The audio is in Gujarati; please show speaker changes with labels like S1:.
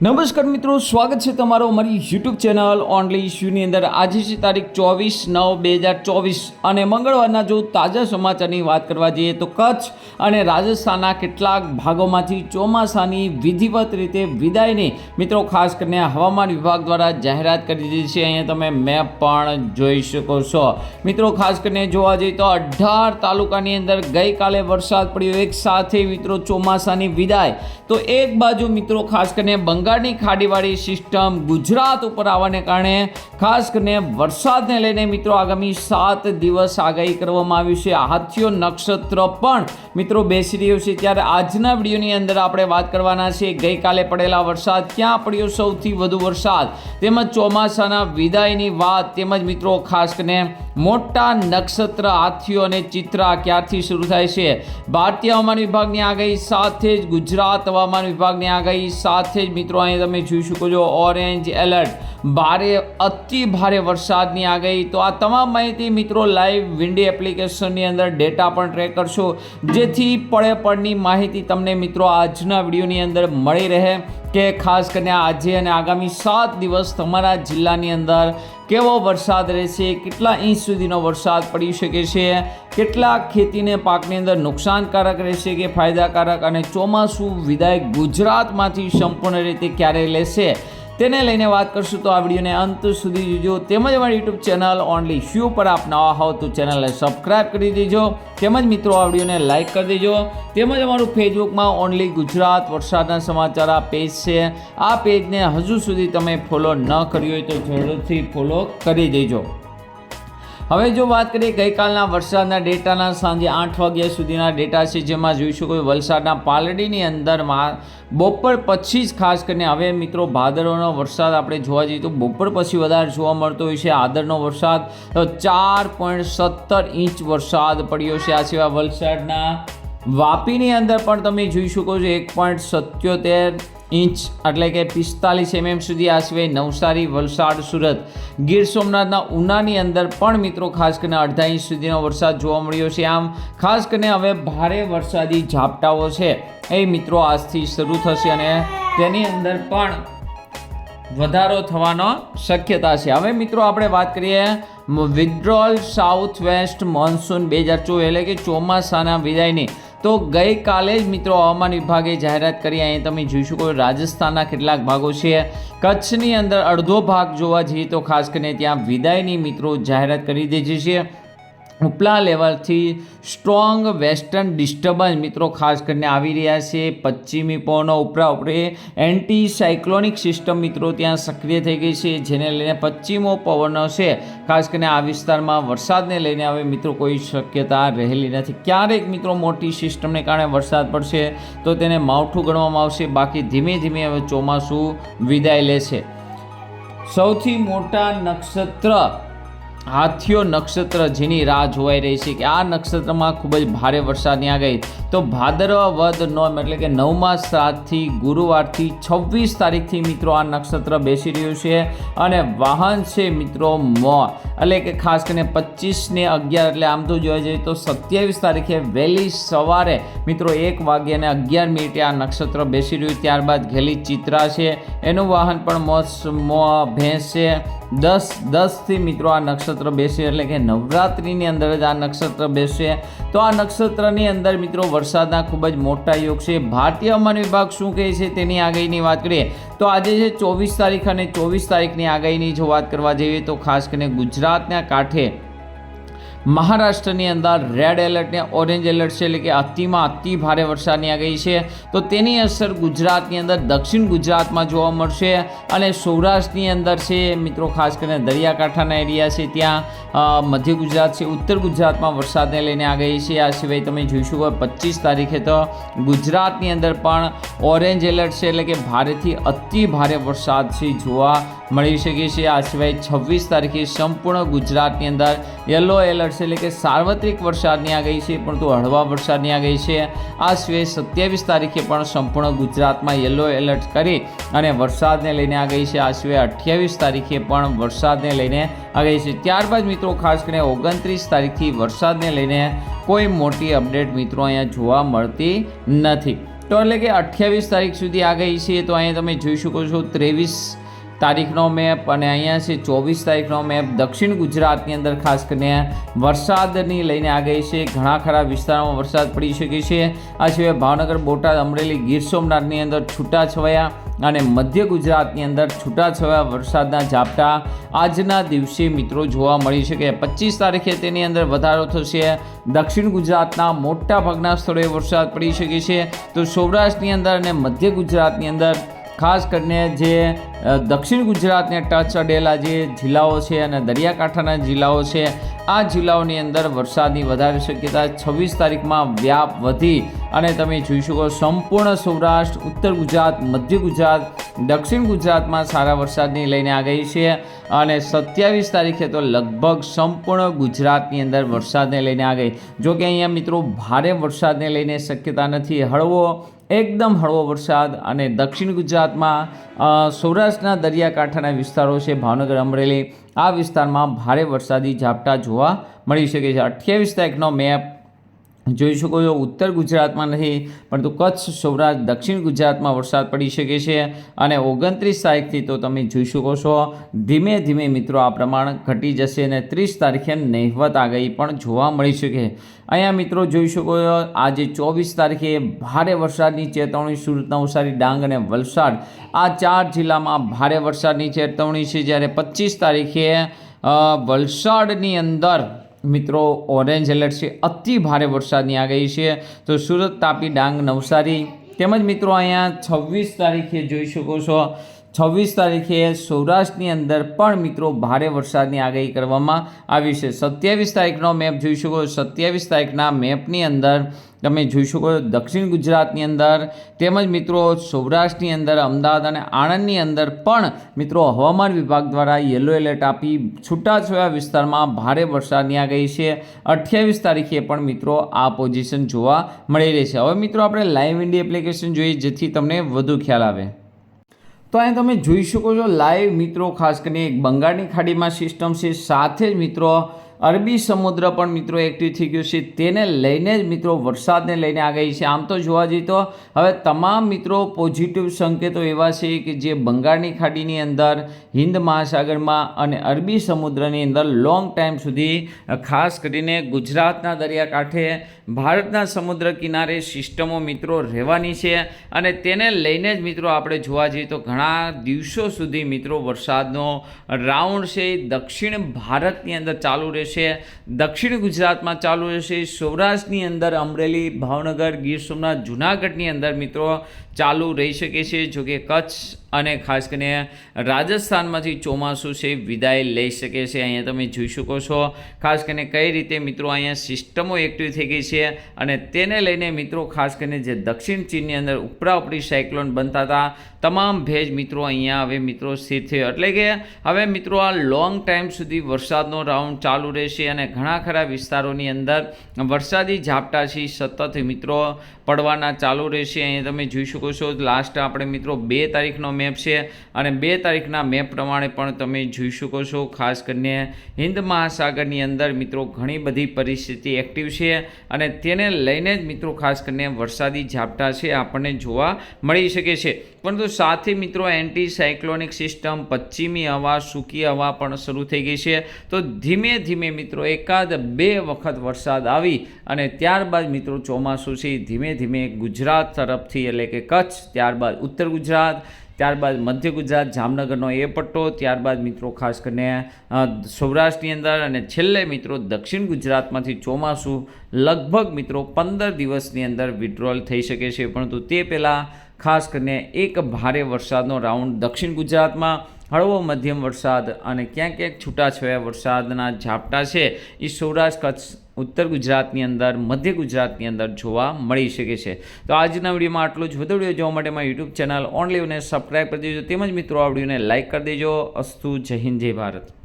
S1: નમસ્કાર મિત્રો, સ્વાગત છે તમારો અમારી યુટ્યુબ ચેનલ ઓનલી ઇશ્યુની અંદર. આજે છે તારીખ ચોવીસ નવ બે હજાર ચોવીસ અને મંગળવારના જો તાજા સમાચારની વાત કરવા જઈએ તો કચ્છ અને રાજસ્થાનના કેટલાક ભાગોમાંથી ચોમાસાની વિધિવત રીતે વિદાયની મિત્રો ખાસ કરીને હવામાન વિભાગ દ્વારા જાહેરાત કરી દીધી છે. અહીંયા તમે મેપ પણ જોઈ શકો છો. મિત્રો, ખાસ કરીને જોવા જઈએ તો અઢાર તાલુકાની અંદર ગઈકાલે વરસાદ પડ્યો. એક સાથે મિત્રો ચોમાસાની વિદાય. તો એક બાજુ મિત્રો ખાસ કરીને બંગાળની ખાડીવાળી સિસ્ટમ ગુજરાત ઉપર આવવાને કારણે, ખાસ કરીને વરસાદને લઈને મિત્રો આગામી સાત દિવસ આગાહી કરવામાં આવી છે. હાથીઓ, નક્ષત્ર પણ મિત્રો બેસી રહ્યો છે. ત્યારે આજના વિડીયોની અંદર આપણે વાત કરવાના છે ગઈકાલે પડેલા વરસાદ, ક્યાં પડ્યો સૌથી વધુ વરસાદ? તેમજ ચોમાસાના વિદાયની વાત, તેમજ મિત્રો ખાસ કરીને મોટા નક્ષત્ર હાથીઓ અને ચિત્રા ક્યારથી શરૂ થાય છે? ભારતીય હવામાન વિભાગની આગાહી સાથે જ, ગુજરાત હવામાન વિભાગની આગાહી સાથે જ મિત્રો અહીં તમે જોઈ શકો છો ઓરેન્જ એલર્ટ. ભારે, અતિ ભારે વરસાદની આગાહી. તો આ તમામ માહિતી મિત્રો લાઈવ વિન્ડી એપ્લિકેશનની અંદર ડેટા પણ ટ્રેક કરશો. જેથી પળે પળની માહિતી તમને મિત્રો આજના વિડીયોની અંદર મળી રહે. કે ખાસ કરીને આજે અને આગામી સાત દિવસ તમારા જિલ્લાની અંદર કેવો વરસાદ રહેશે? કેટલા ઇંચ સુધીનો વરસાદ પડી શકે છે? કેટલા ખેતીને પાકની અંદર નુકસાનકારક રહેશે કે ફાયદાકારક? અને ચોમાસું વિદાય ગુજરાતમાંથી સંપૂર્ણ રીતે ક્યારે લેશે? તેને લઈને વાત કરશું તો આ વિડીયોને અંત સુધી જોજો. તેમજ અમારી યુટ્યુબ ચેનલ ઓનલી શ્યુ પર આપ નવા હોવ તો ચેનલને સબસ્ક્રાઇબ કરી દેજો. તેમજ મિત્રો, આ વિડીયોને લાઇક કરી દેજો. તેમજ અમારું ફેસબુકમાં ઓનલી ગુજરાત વરસાદના સમાચાર આ પેજ છે. આ પેજને હજુ સુધી તમે ફોલો ન કર્યું હોય તો જરૂરથી ફોલો કરી દેજો. હવે જો વાત કરીએ ગઈકાલના વરસાદના ડેટાના, સાંજે આઠ વાગ્યા સુધીના ડેટા છે, જેમાં જોઈ શકો વલસાડના પાલડીની અંદરમાં બપોર પછી જ ખાસ કરીને હવે મિત્રો ભાદરવાનો વરસાદ આપણે જોવા જઈએ તો બપોર પછી વધારે જોવા મળતો હોય છે. આદરનો વરસાદ ચાર પોઈન્ટ સત્તર ઇંચ વરસાદ પડ્યો છે. આ સિવાય વલસાડના વાપીની અંદર પણ તમે જોઈ શકો છો, એક પોઈન્ટ સત્યોતેર ઇંચ એટલે કે પિસ્તાલીસ એમએમ સુધી આ સિવાય નવસારી, વલસાડ, સુરત. ગીર સોમનાથના ઉનાની અંદર પણ મિત્રો ખાસ કરીને અડધા ઇંચ સુધીનો વરસાદ જોવા મળ્યો છે. આમ ખાસ કરીને હવે ભારે વરસાદી ઝાપટાઓ છે. એ મિત્રો આજથી શરૂ થશે અને તેની અંદર પણ વધારો થવાનો શક્યતા છે. હવે મિત્રો આપણે વાત કરીએ વિથડ્રોલ સાઉથ વેસ્ટ મોન્સૂન બે હજાર ચોવીસ, એટલે કે ચોમાસાના વિદાયની. તો ગઈકાલે જ મિત્રો હવામાન વિભાગે જાહેરાત કરી, અહીં તમે જોઈ શકો રાજસ્થાનના કેટલાક ભાગો છે. કચ્છની અંદર અડધો ભાગ જોવા જઈએ તો ખાસ કરીને ત્યાં વિદાયની મિત્રો જાહેરાત કરી દીધી છે. ઉપલા લેવલથી સ્ટ્રોંગ વેસ્ટર્ન ડિસ્ટર્બન્સ મિત્રો ખાસ કરીને આવી રહ્યા છે. પશ્ચિમી પવનો ઉપરા ઉપરે એન્ટી સાયક્લોનિક સિસ્ટમ મિત્રો ત્યાં સક્રિય થઈ ગઈ છે, જેને લઈને પશ્ચિમો પવનો છે. ખાસ કરીને આ વિસ્તારમાં વરસાદને લઈને હવે મિત્રો કોઈ શક્યતા રહેલી નથી. ક્યારેક મિત્રો મોટી સિસ્ટમને કારણે વરસાદ પડશે તો તેને માવઠું ગણવામાં આવશે. બાકી ધીમે ધીમે હવે ચોમાસું વિદાય લેશે. સૌથી મોટા નક્ષત્ર હાથીઓ નક્ષત્ર જેની રાહ જોવાઈ રહી છે કે આ નક્ષત્રમાં ખૂબ જ ભારે વરસાદની આગાહી. તો ભાદરવા વદ નોમ એટલે કે નવમા સાતથી ગુરુવારથી છવ્વીસ તારીખથી મિત્રો આ નક્ષત્ર બેસી રહ્યું છે અને વાહન છે મિત્રો મો. એટલે કે ખાસ કરીને પચીસને અગિયાર એટલે આમ તો જોવા જઈએ તો સત્યાવીસ તારીખે વહેલી સવારે મિત્રો એક વાગ્યે અને અગિયાર મિનિટે આ નક્ષત્ર બેસી રહ્યું. ત્યારબાદ ઘેલી ચિત્રા છે, એનું વાહન પણ મો ભેંસ છે. દસ, દસથી મિત્રો આ નક્ષત્ર બેસે એટલે કે નવરાત્રિની અંદર જ આ નક્ષત્ર બેસે. તો આ નક્ષત્રની અંદર મિત્રો વરસાદના ખૂબ જ મોટા યોગ છે. ભારતીય હવામાન વિભાગ શું કહે છે તેની આગાહીની વાત કરીએ, તો આજે છે ચોવીસ તારીખ અને ચોવીસ તારીખની આગાહીની જો વાત કરવા જઈએ તો ખાસ કરીને ગુજરાતના કાંઠે મહારાષ્ટ્રની અંદર રેડ એલર્ટ ને ઓરેન્જ એલર્ટ છે એટલે કે અતિમાં અતિ ભારે વરસાદની આગાહી છે. તો તેની અસર ગુજરાતની અંદર, દક્ષિણ ગુજરાતમાં જોવા મળશે અને સૌરાષ્ટ્રની અંદર છે, મિત્રો, ખાસ કરીને દરિયાકાંઠાના એરિયા છે ત્યાં મધ્ય ગુજરાત છે, ઉત્તર ગુજરાતમાં વરસાદને લઈને આગાહી છે. આ સિવાય તમે જોઈશું કે પચીસ તારીખે તો ગુજરાતની અંદર પણ ઓરેન્જ એલર્ટ છે એટલે કે ભારેથી અતિ ભારે વરસાદ છે જોવા મળી શકે છે. આ સિવાય છવ્વીસ તારીખે સંપૂર્ણ ગુજરાતની અંદર યલો એલર્ટ છે એટલે કે સાર્વત્રિક વરસાદની આગાહી છે, પરંતુ હળવા વરસાદની આગાહી છે. આ સિવાય સત્યાવીસ તારીખે પણ સંપૂર્ણ ગુજરાતમાં યલો એલર્ટ કરી અને વરસાદને લઈને આગાહી છે. આ સિવાય અઠ્યાવીસ તારીખે પણ વરસાદને લઈને આગાહી છે. ત્યારબાદ મિત્રો, ખાસ કરીને ઓગણત્રીસ તારીખથી વરસાદને લઈને કોઈ મોટી અપડેટ મિત્રો અહીંયા જોવા મળતી નથી. તો એટલે કે અઠ્યાવીસ તારીખ સુધી આગાહી છે, તો અહીંયા તમે જોઈ શકો છો ત્રેવીસ તારીખનો મેપ અને અહીંયા છે ચોવીસ તારીખનો મેપ. દક્ષિણ ગુજરાતની અંદર ખાસ કરીને વરસાદની લઈને આ ગઈ છે. ઘણા ખરા વિસ્તારોમાં વરસાદ પડી શકે છે. આ સિવાય ભાવનગર, બોટાદ, અમરેલી, ગીર સોમનાથની અંદર છૂટાછવાયા અને મધ્ય ગુજરાતની અંદર છૂટાછવાયા વરસાદના ઝાપટા આજના દિવસે મિત્રો જોવા મળી શકે. પચીસ તારીખે તેની અંદર વધારો થશે. દક્ષિણ ગુજરાતના મોટા ભાગના સ્થળોએ વરસાદ પડી શકે છે. તો સૌરાષ્ટ્રની અંદર અને મધ્ય ગુજરાતની અંદર ખાસ કરીને જે દક્ષિણ ગુજરાતને ટચ અડેલા જે જિલ્લાઓ છે અને દરિયાકાંઠાના જિલ્લાઓ છે, આ જિલ્લાઓની અંદર વરસાદની વધારે શક્યતા છવ્વીસ તારીખમાં વ્યાપ વધી અને તમે જોઈ શકો સંપૂર્ણ સૌરાષ્ટ્ર, ઉત્તર ગુજરાત, મધ્ય ગુજરાત, દક્ષિણ ગુજરાતમાં સારા વરસાદની લઈને આગાહી છે અને સત્યાવીસ તારીખે તો લગભગ સંપૂર્ણ ગુજરાતની અંદર વરસાદને લઈને આગાહી જો કે અહીંયા મિત્રો ભારે વરસાદને લઈને શક્યતા નથી. હળવો એકદમ હળવો વરસાદ અને દક્ષિણ ગુજરાતમાં સૌરાષ્ટ્રના દરિયાકાંઠાના વિસ્તારો છે, ભાવનગર, અમરેલી, આ વિસ્તારમાં ભારે વરસાદી ઝાપટા જોવા મળી શકે છે. અઠ્યાવીસ તારીખનો મેપ જોઈ શકો છો, ઉત્તર ગુજરાતમાં નથી પરંતુ કચ્છ, સૌરાષ્ટ્ર, દક્ષિણ ગુજરાતમાં વરસાદ પડી શકે છે અને ઓગણત્રીસ તારીખથી તો તમે જોઈ શકો છો, ધીમે ધીમે મિત્રો આ પ્રમાણ ઘટી જશે અને ત્રીસ તારીખે નહિવત આગાહી પણ જોવા મળી શકે. અહીંયા મિત્રો જોઈ શકો છો, આજે ચોવીસ તારીખે ભારે વરસાદની ચેતવણી સુરત નવસારી ડાંગ અને વલસાડ. આ ચાર જિલ્લામાં ભારે વરસાદની ચેતવણી છે, જ્યારે પચીસ તારીખે વલસાડની અંદર મિત્રો ઓરેન્જ એલર્ટ છે. અતિ ભારે વરસાદની આગાહી છે. તો સુરત તાપી ડાંગ નવસારી. તેમજ મિત્રો, અહીંયા છવ્વીસ તારીખે જોઈ શકો છો. છવ્વીસ તારીખે સૌરાષ્ટ્રની અંદર પણ મિત્રો ભારે વરસાદની આગાહી કરવામાં આવી છે. સત્યાવીસ તારીખનો મેપ જોઈ શકો સત્યાવીસ તારીખના મેપની અંદર તમે જોઈ શકો દક્ષિણ ગુજરાતની અંદર તેમજ મિત્રો સૌરાષ્ટ્રની અંદર, અમદાવાદ અને આણંદની અંદર પણ મિત્રો હવામાન વિભાગ દ્વારા યલો એલર્ટ આપી છૂટાછવાયા વિસ્તારમાં ભારે વરસાદની આગાહી છે. અઠ્યાવીસ તારીખે પણ મિત્રો આ પોઝિશન જોવા મળી રહી છે. હવે મિત્રો આપણે લાઈવ ઇન્ડિયા એપ્લિકેશન જોઈએ, જેથી તમને વધુ ખ્યાલ આવે. તો અહીં તમે જોઈ શકો છો લાઈવ મિત્રો, ખાસ કરીને એક બંગાળની ખાડીમાં સિસ્ટમ છે. સાથે જ મિત્રો, અરબી સમુદ્ર પણ મિત્રો એક્ટિવ થઈ ગયો છે. તેને લઈને જ મિત્રો વરસાદને લઈને આ ગઈ છે. આમ તો જોવા જઈએ તો હવે તમામ મિત્રો પોઝિટિવ સંકેતો એવા છે કે જે બંગાળની ખાડીની અંદર, હિન્દ મહાસાગરમાં અને અરબી સમુદ્રની અંદર લોંગ ટાઈમ સુધી, ખાસ કરીને ગુજરાતના દરિયાકાંઠે ભારતના સમુદ્ર કિનારે સિસ્ટમો મિત્રો રહેવાની છે અને તેને લઈને જ મિત્રો આપણે જોવા જઈએ તો ઘણા દિવસો સુધી મિત્રો વરસાદનો રાઉન્ડ છે. દક્ષિણ ભારતની અંદર ચાલુ રહેશે. દક્ષિણ ગુજરાતમાં ચાલુ રહેશે. સૌરાષ્ટ્રની અંદર અમરેલી, ભાવનગર, ગીર સોમનાથ, જુનાગઢની અંદર મિત્રો ચાલુ રહી શકે છે જોકે કચ્છ અને ખાસ કરીને રાજસ્થાનમાંથી ચોમાસું છે, વિદાય લઈ શકે છે. અહીંયા તમે જોઈ શકો છો, ખાસ કરીને કઈ રીતે મિત્રો અહીંયા સિસ્ટમો એક્ટિવ થઈ ગઈ છે અને તેને લઈને મિત્રો ખાસ કરીને જે દક્ષિણ ચીનની અંદર ઉપરા ઉપરી સાયક્લોન બનતા હતા, તમામ ભેજ મિત્રો અહીંયા હવે મિત્રો સ્થિર થયો. એટલે કે હવે મિત્રો આ લોંગ ટાઈમ સુધી વરસાદનો રાઉન્ડ ચાલુ રહેશે અને ઘણા ખરા વિસ્તારોની અંદર વરસાદી ઝાપટાથી સતત મિત્રો પડવાના ચાલુ રહેશે. અહીંયા તમે જોઈ શકો છો. લાસ્ટ આપણે મિત્રો બે તારીખનો મેપ છે અને બે તારીખના મેપ પ્રમાણે પણ તમે જોઈ શકો છો. ખાસ કરીને હિન્દ મહાસાગરની અંદર મિત્રો ઘણી બધી પરિસ્થિતિ એક્ટિવ છે અને તેને લઈને જ મિત્રો ખાસ કરીને વરસાદી ઝાપટા છે આપણને જોવા મળી શકે છે. પરંતુ સાથે મિત્રો એન્ટી સાયક્લોનિક સિસ્ટમ પશ્ચિમી હવા, સૂકી હવા પણ શરૂ થઈ ગઈ છે. તો ધીમે ધીમે મિત્રો એકાદ બે વખત વરસાદ આવી અને ત્યારબાદ મિત્રો ચોમાસું છે. ધીમે ધીમે ગુજરાત તરફથી એટલે કે કચ્છ, ત્યારબાદ ઉત્તર ગુજરાત, ત્યારબાદ મધ્ય ગુજરાત, જામનગરનો એ પટ્ટો, ત્યારબાદ મિત્રો ખાસ કરીને સૌરાષ્ટ્રની અંદર અને છેલ્લે મિત્રો દક્ષિણ ગુજરાતમાંથી ચોમાસું લગભગ મિત્રો પંદર દિવસની અંદર વિડ્રોલ થઈ શકે છે. પરંતુ તે પહેલાં ખાસ કરીને એક ભારે વરસાદનો રાઉન્ડ દક્ષિણ ગુજરાતમાં, હળવો મધ્યમ વરસાદ અને ક્યાંક ક્યાંક છૂટાછવાયા વરસાદના ઝાપટા છે. એ સૌરાષ્ટ્ર કચ્છ ઉત્તર ગુજરાતની અંદર, મધ્ય ગુજરાતની અંદર જોવા મળી શકે છે. તો આજના વિડીયોમાં આટલું જ. વધુ વીડિયો જોવા માટે મારી યુટ્યુબ ચેનલ ઓનલી અને સબસ્ક્રાઈબ કરી દેજો. તેમજ મિત્રો, આ વિડીયોને લાઇક કરી દેજો. અસ્તુ, જય હિન્દ, જય ભારત.